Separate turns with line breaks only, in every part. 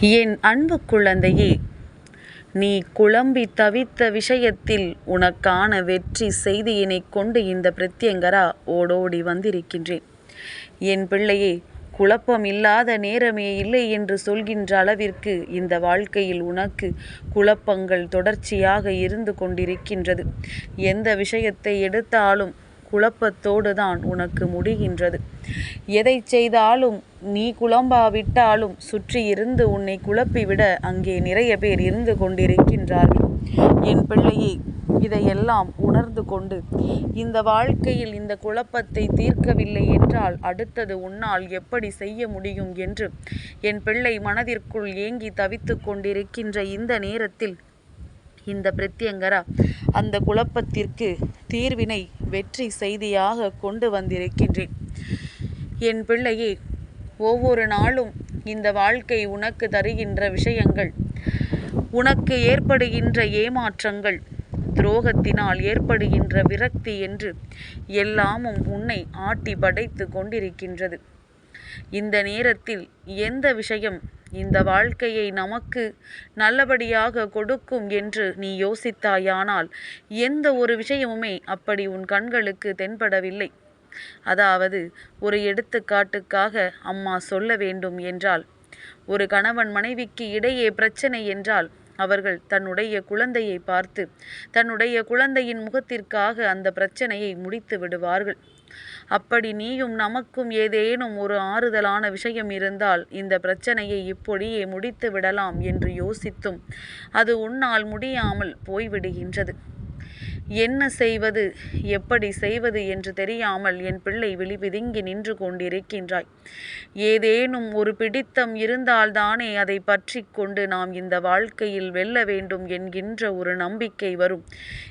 என் அன்பு குழந்தையே நீ குழம்பி தவித்த விஷயத்தில் உனக்கான வெற்றி செய்தியினைக் கொண்டு இந்த பிரத்யங்கரா ஓடோடி வந்திருக்கின்றேன். என் பிள்ளையே குழப்பம் இல்லாத நேரமே இல்லை என்று சொல்கின்ற அளவிற்கு இந்த வாழ்க்கையில் உனக்கு குழப்பங்கள் தொடர்ச்சியாக இருந்து கொண்டிருக்கின்றது. எந்த விஷயத்தை எடுத்தாலும் குழப்பத்தோடு தான் உனக்கு முடிகின்றது. எதை செய்தாலும் நீ குழம்பாவிட்டாலும் சுற்றி இருந்து உன்னை குழப்பிவிட அங்கே நிறைய பேர் இருந்து கொண்டிருக்கின்றார்கள். என் பிள்ளையே இதையெல்லாம் உணர்ந்து கொண்டு இந்த வாழ்க்கையில் இந்த குழப்பத்தை தீர்க்கவில்லை என்றால் அடுத்தது உன்னால் எப்படி செய்ய முடியும் என்று என் பிள்ளை மனதிற்குள் ஏங்கி தவித்து கொண்டிருக்கின்ற இந்த நேரத்தில் இந்த பிரத்யங்கரா அந்த குழப்பத்திற்கு தீர்வினை வெற்றி செய்தியாக கொண்டு வந்திருக்கின்றேன். என் பிள்ளையே ஒவ்வொரு நாளும் இந்த வாழ்க்கை உனக்கு தருகின்ற விஷயங்கள் உனக்கு ஏற்படுகின்ற ஏமாற்றங்கள் துரோகத்தினால் ஏற்படுகின்ற விரக்தி என்று எல்லாமும் உன்னை ஆட்டி படைத்து கொண்டிருக்கின்றது. இந்த நேரத்தில் எந்த விஷயம் இந்த வாழ்க்கையை நமக்கு நல்லபடியாக கொடுக்கும் என்று நீ யோசித்தாயானால் எந்த ஒரு விஷயமுமே அப்படி உன் கண்களுக்கு தென்படவில்லை. அதாவது ஒரு எடுத்துக்காட்டுக்காக அம்மா சொல்ல வேண்டும் என்றால் ஒரு கணவன் மனைவிக்கு இடையே பிரச்சனை என்றால் அவர்கள் தன்னுடைய குழந்தையை பார்த்து தன்னுடைய குழந்தையின் முகத்திற்காக அந்த பிரச்சனையை முடித்து விடுவார்கள். அப்படி நீயும் நமக்கும் ஏதேனும் ஒரு ஆறுதலான விஷயம் இருந்தால் இந்த பிரச்சனையை இப்படியே முடித்து விடலாம் என்று யோசித்தும் அது உன்னால் முடியாமல் போய்விடுகின்றது. என்ன செய்வது? எப்படி செய்வது என்று தெரியாமல் என் பிள்ளை விழிபிதுங்கி நின்று கொண்டிருக்கின்றாய். ஏதேனும் ஒரு பிடித்தம் இருந்தால்தானே அதை பற்றி கொண்டு நாம் இந்த வாழ்க்கையில் வெல்ல வேண்டும் என்கின்ற ஒரு நம்பிக்கை வரும்.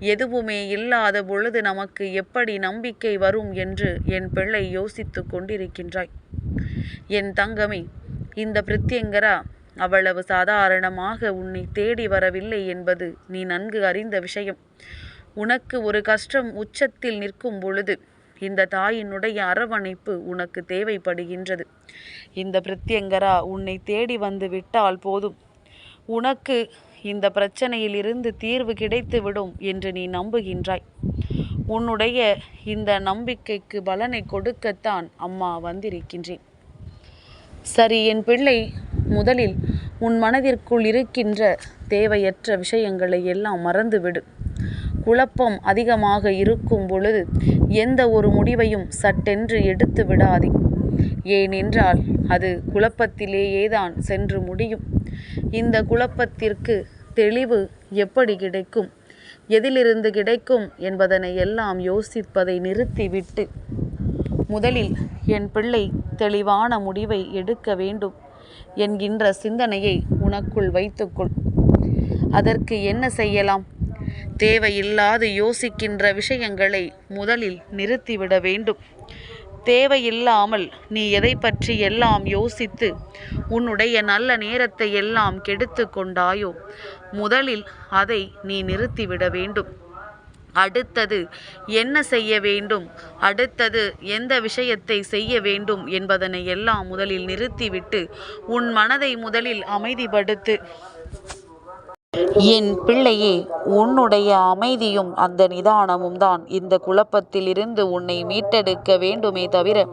எதுவுமே இல்லாத பொழுது நமக்கு எப்படி நம்பிக்கை வரும் என்று என் பிள்ளை யோசித்து கொண்டிருக்கின்றாய். என் தங்கமே இந்த பிரித்யங்கரா அவ்வளவு சாதாரணமாக உன்னை தேடி வரவில்லை என்பது நீ நன்கு அறிந்த விஷயம். உனக்கு ஒரு கஷ்டம் உச்சத்தில் நிற்கும் பொழுது இந்த தாயினுடைய அரவணைப்பு உனக்கு தேவைப்படுகின்றது. இந்த பிரத்யங்கரா உன்னை தேடி வந்து விட்டால் போதும். உனக்கு இந்த பிரச்சனையிலிருந்து தீர்வு கிடைத்துவிடும் என்று நீ நம்புகின்றாய். உன்னுடைய இந்த நம்பிக்கைக்கு பலனை கொடுக்கத்தான் அம்மா வந்திருக்கின்றேன். சரி என் பிள்ளை முதலில் உன் மனதிற்குள் இருக்கின்ற தேவையற்ற விஷயங்களை எல்லாம் மறந்துவிடு. குழப்பம் அதிகமாக இருக்கும் பொழுது எந்த ஒரு முடிவையும் சட்டென்று எடுத்து விடாதே. ஏனென்றால் அது குழப்பத்திலேயே தான் சென்று முடியும். இந்த குழப்பத்திற்கு தெளிவு எப்படி கிடைக்கும்? எதிலிருந்து கிடைக்கும் என்பதனை எல்லாம் யோசிப்பதை நிறுத்திவிட்டு முதலில் என் பிள்ளை தெளிவான முடிவை எடுக்க வேண்டும் என்கின்ற சிந்தனையை உனக்குள் வைத்துக்கொள். அதற்கு என்ன செய்யலாம்? தேவையில்லாது யோசிக்கின்ற விஷயங்களை முதலில் நிறுத்திவிட வேண்டும். தேவையில்லாமல் நீ எதை பற்றி எல்லாம் யோசித்து உன்னுடைய நல்ல நேரத்தை எல்லாம் கெடுத்து கொண்டாயோ? முதலில் அதை நீ நிறுத்திவிட வேண்டும். அடுத்தது என்ன செய்ய வேண்டும்? அடுத்தது எந்த விஷயத்தை செய்ய வேண்டும் என்பதனை எல்லாம் முதலில் நிறுத்திவிட்டு உன் மனதை முதலில் அமைதிப்படுத்து. என் பிள்ளையே உன்னுடைய அமைதியும் அந்த நிதானமும் தான் இந்த குழப்பத்திலிருந்து உன்னை மீட்டெடுக்க வேண்டுமே தவிர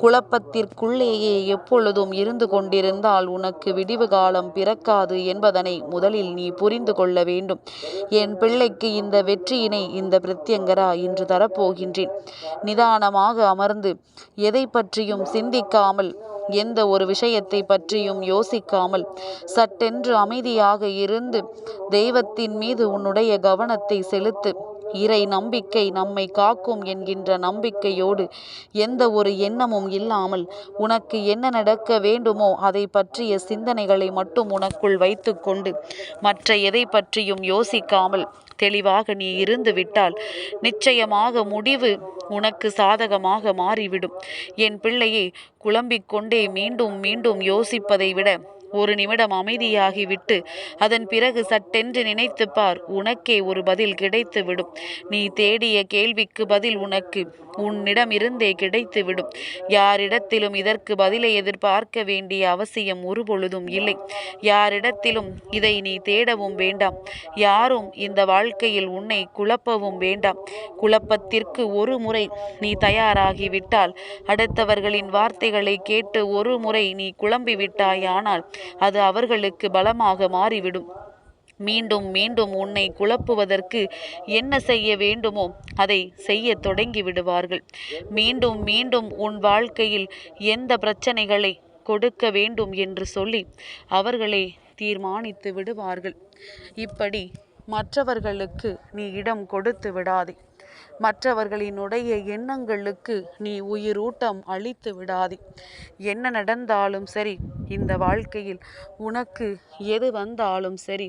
குழப்பத்திற்குள்ளேயே எப்பொழுதும் இருந்து கொண்டிருந்தால் உனக்கு விடிவு காலம் பிறக்காது என்பதனை முதலில் நீ புரிந்து கொள்ள வேண்டும். என் பிள்ளைக்கு இந்த வெற்றியினை இந்த பிரத்யங்கரா இன்று தரப்போகின்றேன். நிதானமாக அமர்ந்து எதை பற்றியும் சிந்திக்காமல் எந்த ஒரு விஷயத்தை பற்றியும் யோசிக்காமல் சட்டென்று அமைதியாக இருந்து தெய்வத்தின் மீது உன்னுடைய கவனத்தை செலுத்து. இறை நம்பிக்கை நம்மை காக்கும் என்கின்ற நம்பிக்கையோடு எந்த ஒரு எண்ணமும் இல்லாமல் உனக்கு என்ன நடக்க வேண்டுமோ அதை பற்றிய சிந்தனைகளை மட்டும் உனக்குள் வைத்துக்கொண்டு மற்ற எதை பற்றியும் யோசிக்காமல் தெளிவாக நீ இருந்து விட்டால் நிச்சயமாக முடிவு உனக்கு சாதகமாக மாறிவிடும். என் பிள்ளையை குழம்பிக் கொண்டே மீண்டும் மீண்டும் யோசிப்பதை விட ஒரு நிமிடம் அமைதியாகிவிட்டு அதன் பிறகு சட்டென்று நினைத்து பார் உனக்கே ஒரு பதில் கிடைத்துவிடும். நீ தேடிய கேள்விக்கு பதில் உனக்கு உன்னிடம் இருந்தே கிடைத்துவிடும். யாரிடத்திலும் இதற்கு பதிலை எதிர்பார்க்க வேண்டிய அவசியம் ஒருபொழுதும் இல்லை. யாரிடத்திலும் இதை நீ தேடவும் வேண்டாம். யாரும் இந்த வாழ்க்கையில் உன்னை குழப்பவும் வேண்டாம். குழப்பத்திற்கு ஒரு முறை நீ தயாராகிவிட்டால் அடுத்தவர்களின் வார்த்தைகளை கேட்டு ஒரு முறை நீ குழம்பிவிட்டாயானால் அது அவர்களுக்கு பலமாக மாறிவிடும். மீண்டும் மீண்டும் உன்னை குழப்புவதற்கு என்ன செய்ய வேண்டுமோ அதை செய்ய தொடங்கி விடுவார்கள். மீண்டும் மீண்டும் உன் வாழ்க்கையில் எந்த பிரச்சனைகளை கொடுக்க வேண்டும் என்று சொல்லி அவர்களே தீர்மானித்து விடுவார்கள். இப்படி மற்றவர்களுக்கு நீ இடம் கொடுத்து விடாதே. மற்றவர்களினுடைய எண்ணங்களுக்கு நீ உயிரூட்டம் அளித்து விடாதே. என்ன நடந்தாலும் சரி இந்த வாழ்க்கையில் உனக்கு எது வந்தாலும் சரி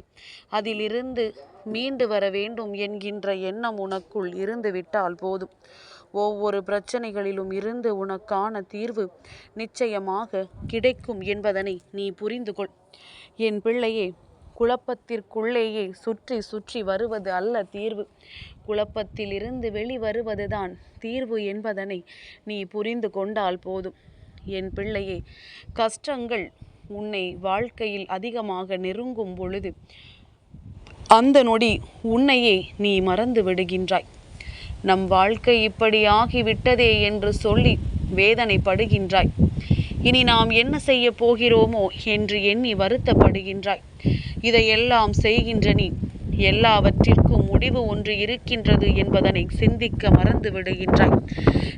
அதிலிருந்து மீண்டு வர வேண்டும் என்கின்ற எண்ணம் உனக்குள் இருந்துவிட்டால் போதும். ஒவ்வொரு பிரச்சனைகளிலும் இருந்து உனக்கான தீர்வு நிச்சயமாக கிடைக்கும் என்பதனை நீ புரிந்து கொள் என் பிள்ளையே குழப்பத்திற்குள்ளேயே சுற்றி சுற்றி வருவது அல்ல தீர்வு. குழப்பத்திலிருந்து வெளிவருவதுதான் தீர்வு என்பதனை நீ புரிந்து கொண்டால் போதும். என் பிள்ளையே கஷ்டங்கள் உன்னை வாழ்க்கையில் அதிகமாக நெருங்கும் பொழுது அந்த நொடி உன்னையே நீ மறந்து விடுகின்றாய். நம் வாழ்க்கை இப்படி ஆகிவிட்டதே என்று சொல்லி வேதனைப்படுகின்றாய். இனி நாம் என்ன செய்ய போகிறோமோ என்று எண்ணி வருத்தப்படுகின்றாய். இதையெல்லாம் செய்கின்ற நீ எல்லாவற்றிற்கும் முடிவு ஒன்று இருக்கின்றது என்பதனை சிந்திக்க மறந்து விடுகின்றாய்.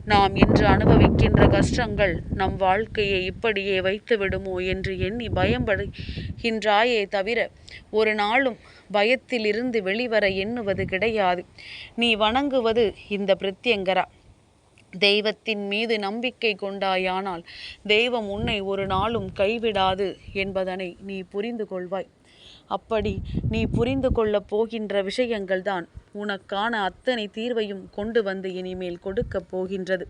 நாம் இன்று அனுபவிக்கின்ற கஷ்டங்கள் நம் வாழ்க்கையை இப்படியே வைத்து விடுமோ என்று எண்ணி பயம்படுகின்றாயே தவிர ஒரு நாளும் பயத்திலிருந்து வெளிவர எண்ணுவது கிடையாது. நீ வணங்குவது இந்த பிரத்யங்கரா? தெய்வத்தின் மீது நம்பிக்கை கொண்டாயானால் தெய்வம் உன்னை ஒரு நாளும் கைவிடாது என்பதனை நீ புரிந்து கொள்வாய். அப்படி நீ புரிந்து கொள்ளப் போகின்ற விஷயங்கள்தான் உனக்கான அத்தனை தீர்வையும் கொண்டு வந்து இனிமேல் கொடுக்கப் போகின்றது.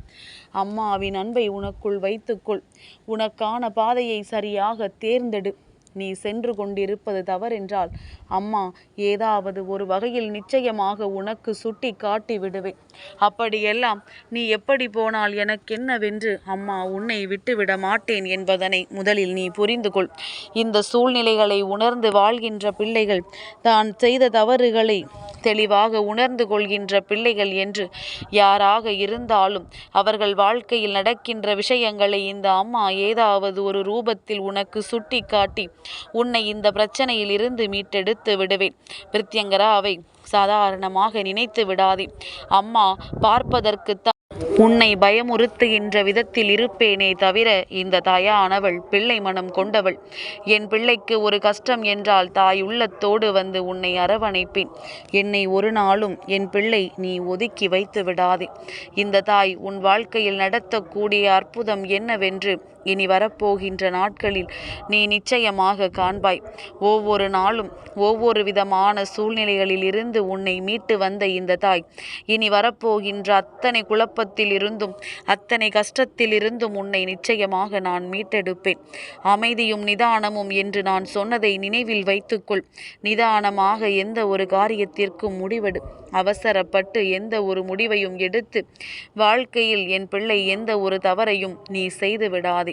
அம்மாவின் அன்பை உனக்குள் வைத்துக்கொள். உனக்கான பாதையை சரியாக தேர்ந்தெடு. நீ சென்று கொண்டிருப்பது தவறென்றால் அம்மா ஏதாவது ஒரு வகையில் நிச்சயமாக உனக்கு சுட்டி காட்டி விடுவேன். அப்படியெல்லாம் நீ எப்படி போனால் எனக்கென்னவென்று அம்மா உன்னை விட்டுவிட மாட்டேன் என்பதனை முதலில் நீ புரிந்து கொள். இந்த சூழ்நிலைகளை உணர்ந்து வாழ்கின்ற பிள்ளைகள் தான் செய்த தவறுகளை தெளிவாக உணர்ந்து கொள்கின்ற பிள்ளைகள் என்று யாராக இருந்தாலும் அவர்கள் வாழ்க்கையில் நடக்கின்ற விஷயங்களை இந்த அம்மா ஏதாவது ஒரு ரூபத்தில் உனக்கு சுட்டி காட்டி உன்னை இந்த பிரச்சனையில் இருந்து மீட்டெடுத்து விடுவேன். பிரித்யங்கராவை சாதாரணமாக நினைத்து விடாதே. அம்மா பார்ப்பதற்குத்தான் உன்னை பயமுறுத்துகின்ற விதத்தில் இருப்பேனே தவிர இந்த தாயானவள் பிள்ளை மனம் கொண்டவள். என் பிள்ளைக்கு ஒரு கஷ்டம் என்றால் தாய் உள்ளத்தோடு வந்து உன்னை அரவணைப்பேன். என்னை ஒரு நாளும் என் பிள்ளை நீ ஒதுக்கி வைத்து விடாதே. இந்த தாய் உன் வாழ்க்கையில் நடத்தக்கூடிய அற்புதம் என்னவென்று இனி வரப்போகின்ற நாட்களில் நீ நிச்சயமாக காண்பாய். ஒவ்வொரு நாளும் ஒவ்வொரு விதமான சூழ்நிலைகளில் இருந்து உன்னை மீட்டு வந்த இந்த தாய். இனி வரப்போகின்ற அத்தனை குழப்பத்தில் இருந்தும் அத்தனை கஷ்டத்தில் இருந்தும் உன்னை நிச்சயமாக நான் மீட்டெடுப்பேன். அமைதியும் நிதானமும் என்று நான் சொன்னதை நினைவில் வைத்துக்கொள். நிதானமாக எந்த ஒரு காரியத்திற்கும் முடிவெடு. அவசரப்பட்டு எந்த ஒரு முடிவையும் எடுத்து வாழ்க்கையில் என் பிள்ளை எந்த ஒரு தவறையும் நீ செய்து விடாதே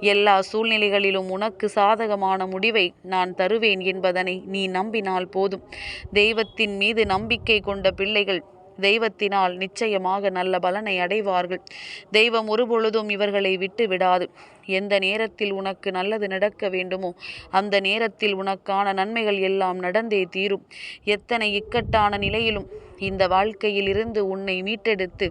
எல்லா சூழ்நிலைகளிலும் உனக்கு சாதகமான முடிவை நான் தருவேன் என்பதனை நீ நம்பினால் போதும். தெய்வத்தின் மீது நம்பிக்கை கொண்ட பிள்ளைகள் தெய்வத்தினால் நிச்சயமாக நல்ல பலனை அடைவார்கள். தெய்வம் ஒருபொழுதும் இவர்களை விட்டு விடாது எந்த நேரத்தில் உனக்கு நல்லது நடக்க வேண்டுமோ அந்த நேரத்தில் உனக்கான நன்மைகள் எல்லாம் நடந்தே தீரும். எத்தனை இக்கட்டான நிலையிலும் இந்த வாழ்க்கையில் இருந்து உன்னை மீட்டெடுத்து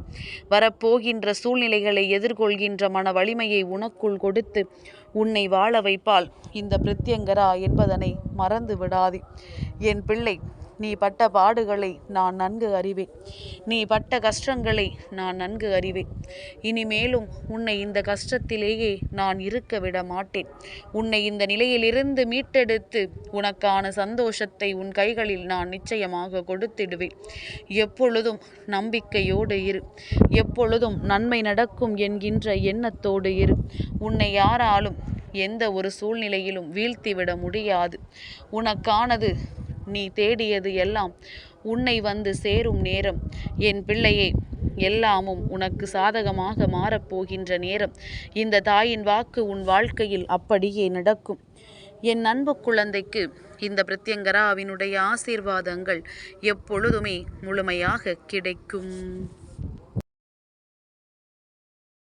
வரப்போகின்ற சூழ்நிலைகளை எதிர்கொள்கின்ற மன வலிமையை உனக்குள் கொடுத்து உன்னை வாழ வைப்பால் இந்த பிரத்யங்கரா என்பதனை மறந்து விடாதே என் பிள்ளை நீ பட்ட பாடுகளை நான் நன்கு அறிவேன். நீ பட்ட கஷ்டங்களை நான் நன்கு அறிவேன். இனிமேலும் உன்னை இந்த கஷ்டத்திலேயே நான் இருக்க விட மாட்டேன். உன்னை இந்த நிலையிலிருந்து மீட்டெடுத்து உனக்கான சந்தோஷத்தை உன் கைகளில் நான் நிச்சயமாக கொடுத்திடுவேன். எப்பொழுதும் நம்பிக்கையோடு இரு. எப்பொழுதும் நன்மை நடக்கும் என்கின்ற எண்ணத்தோடு இரு. உன்னை யாராலும் எந்த ஒரு சூழ்நிலையிலும் வீழ்த்திவிட முடியாது. உனக்கானது நீ தேடியது எல்லாம் உன்னை வந்து சேரும் நேரம். என் பிள்ளையே எல்லாமும் உனக்கு சாதகமாக மாறப்போகின்ற நேரம். இந்த தாயின் வாக்கு உன் வாழ்க்கையில் அப்படியே நடக்கும். என் அன்பு குழந்தைக்கு இந்த பிரத்யங்கராவினுடைய ஆசீர்வாதங்கள் எப்பொழுதுமே முழுமையாக கிடைக்கும்.